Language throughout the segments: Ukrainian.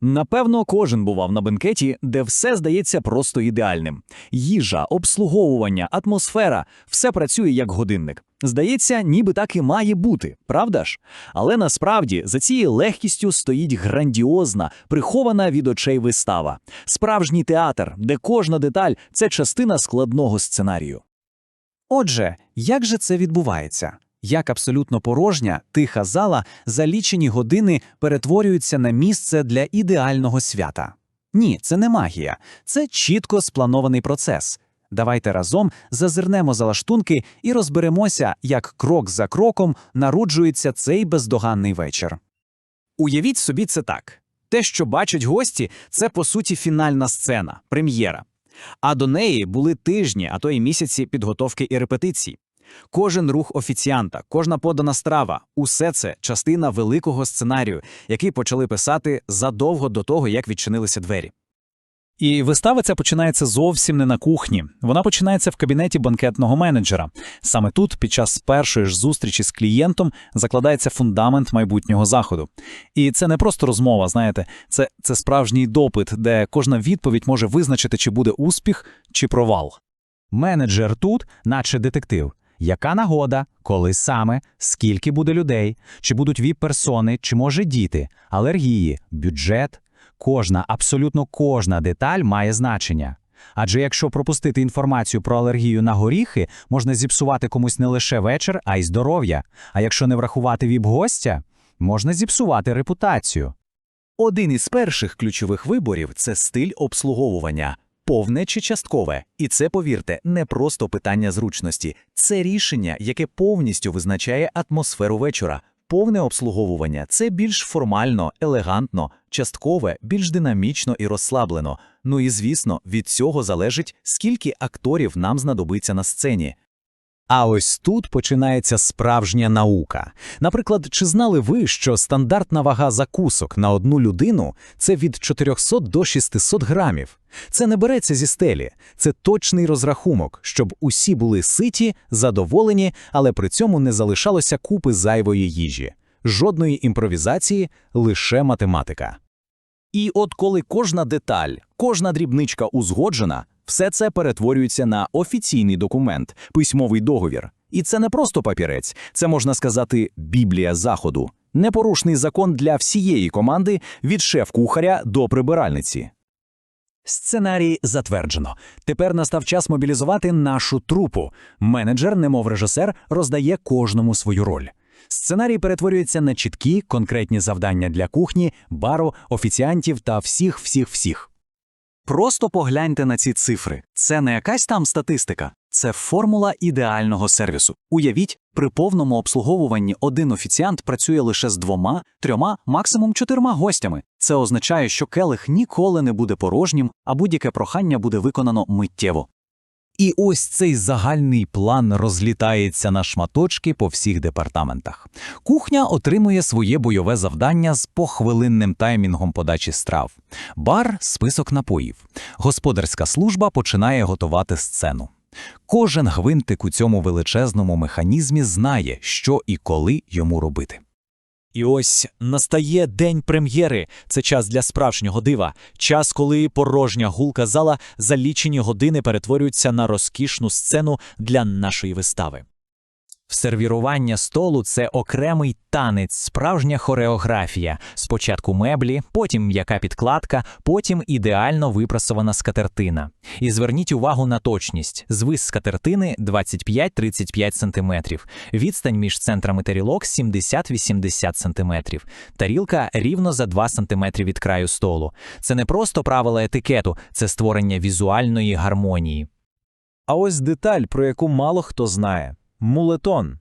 Напевно, кожен бував на бенкеті, де все здається просто ідеальним. Їжа, обслуговування, атмосфера все працює як годинник. Здається, ніби так і має бути, правда ж? Але насправді за цією легкістю стоїть грандіозна, прихована від очей вистава, справжній театр, де кожна деталь це частина складного сценарію. Отже, як же це відбувається? Як абсолютно порожня, тиха зала за лічені години перетворюється на місце для ідеального свята? Ні, це не магія, це чітко спланований процес. Давайте разом зазирнемо за лаштунки і розберемося, як крок за кроком народжується цей бездоганний вечір. Уявіть собі це так: те, що бачать гості, це по суті фінальна сцена, прем'єра. А до неї були тижні, а то й місяці підготовки і репетицій. Кожен рух офіціанта, кожна подана страва усе це частина великого сценарію, який почали писати задовго до того, як відчинилися двері. І вистава ця починається зовсім не на кухні. Вона починається в кабінеті банкетного менеджера. Саме тут, під час першої ж зустрічі з клієнтом, закладається фундамент майбутнього заходу. І це не просто розмова, знаєте, це, це справжній допит, де кожна відповідь може визначити, чи буде успіх, чи провал. Менеджер тут, наче детектив. Яка нагода, коли саме, скільки буде людей, чи будуть віп-персони, чи може діти, алергії, бюджет. Кожна, абсолютно кожна деталь має значення. Адже якщо пропустити інформацію про алергію на горіхи, можна зіпсувати комусь не лише вечір, а й здоров'я. А якщо не врахувати віп-гостя, можна зіпсувати репутацію. Один із перших ключових виборів це стиль обслуговування. Повне чи часткове, і це, повірте, не просто питання зручності, це рішення, яке повністю визначає атмосферу вечора. Повне обслуговування це більш формально, елегантно, часткове, більш динамічно і розслаблено. Ну і звісно, від цього залежить, скільки акторів нам знадобиться на сцені. А ось тут починається справжня наука. Наприклад, чи знали ви, що стандартна вага закусок на одну людину це від 400 до 600 грамів? Це не береться зі стелі, це точний розрахунок, щоб усі були ситі, задоволені, але при цьому не залишалося купи зайвої їжі. Жодної імпровізації, лише математика. І от коли кожна деталь, кожна дрібничка узгоджена, все це перетворюється на офіційний документ, письмовий договір. І це не просто папірець, це можна сказати біблія заходу, непорушний закон для всієї команди від шеф-кухаря до прибиральниці. Сценарій затверджено. Тепер настав час мобілізувати нашу трупу. Менеджер, немов режисер, роздає кожному свою роль. Сценарій перетворюється на чіткі, конкретні завдання для кухні, бару, офіціантів та всіх-всіх-всіх. Просто погляньте на ці цифри. Це не якась там статистика, це формула ідеального сервісу. Уявіть, при повному обслуговуванні один офіціант працює лише з двома, трьома, максимум чотирма гостями. Це означає, що келих ніколи не буде порожнім, а будь-яке прохання буде виконано миттєво. І ось цей загальний план розлітається на шматочки по всіх департаментах. Кухня отримує своє бойове завдання з похвилинним таймінгом подачі страв. Бар список напоїв. Господарська служба починає готувати сцену. Кожен гвинтик у цьому величезному механізмі знає, що і коли йому робити. І ось настає день прем'єри. Це час для справжнього дива, час, коли порожня гулка зала за лічені години перетворюється на розкішну сцену для нашої вистави. Сервірування столу це окремий танець, справжня хореографія. Спочатку меблі, потім м'яка підкладка, потім ідеально випрасована скатертина. І зверніть увагу на точність: звис скатертини 25-35 см, відстань між центрами тарілок 70-80 см, тарілка рівно за 2 см від краю столу. Це не просто правила етикету, це створення візуальної гармонії. А ось деталь, про яку мало хто знає. Мулетон.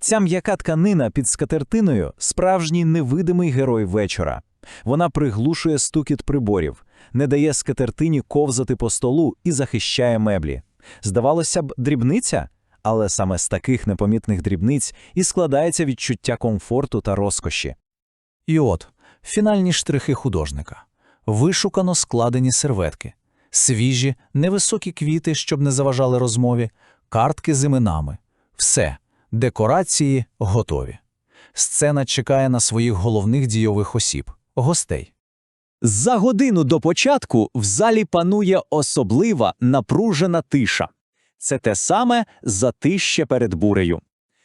Ця м'яка тканина під скатертиною справжній невидимий герой вечора. Вона приглушує стукіт приборів, не дає скатертині ковзати по столу і захищає меблі. Здавалося б, дрібниця, але саме з таких непомітних дрібниць і складається відчуття комфорту та розкоші. І от фінальні штрихи художника, вишукано складені серветки, свіжі, невисокі квіти, щоб не заважали розмові, картки з іменами. Все, декорації готові. Сцена чекає на своїх головних дійових осіб гостей. За годину до початку в залі панує особлива напружена тиша. Це те саме затище перед бурею.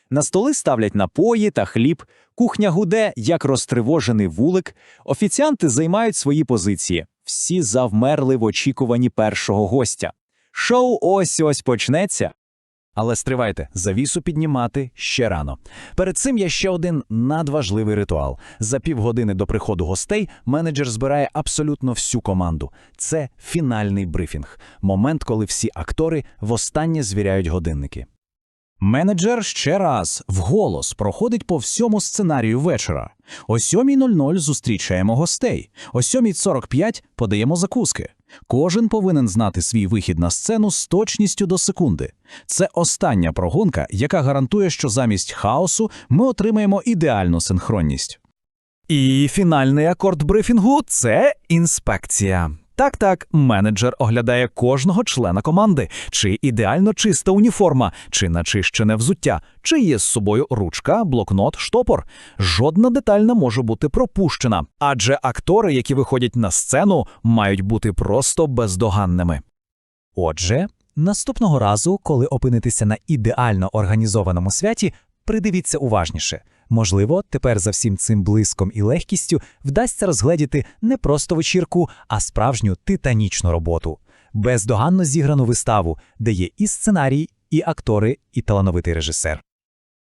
На столи ставлять напої та хліб, кухня гуде, як розтривожений вулик, офіціанти займають свої позиції. Всі завмерли в очікуванні першого гостя. Шоу ось-ось почнеться. Але стривайте, завісу піднімати ще рано. Перед цим є ще один надважливий ритуал. За півгодини до приходу гостей менеджер збирає абсолютно всю команду. Це фінальний брифінг, момент, коли всі актори востаннє звіряють годинники. Менеджер ще раз вголос проходить по всьому сценарію вечора. О 7.00 зустрічаємо гостей. О 7.45 подаємо закуски. Кожен повинен знати свій вихід на сцену з точністю до секунди. Це остання прогонка, яка гарантує, що замість хаосу ми отримаємо ідеальну синхронність. І фінальний акорд брифінгу це інспекція. Так, так, менеджер оглядає кожного члена команди, чи ідеально чиста уніформа, чи начищене взуття, чи є з собою ручка, блокнот, штопор. Жодна деталь не може бути пропущена, адже актори, які виходять на сцену, мають бути просто бездоганними. Отже, наступного разу, коли опинитеся на ідеально організованому святі, придивіться уважніше. Можливо, тепер за всім цим блиском і легкістю вдасться розгледіти не просто вечірку, а справжню титанічну роботу, бездоганно зіграну виставу, де є і сценарій, і актори, і талановитий режисер.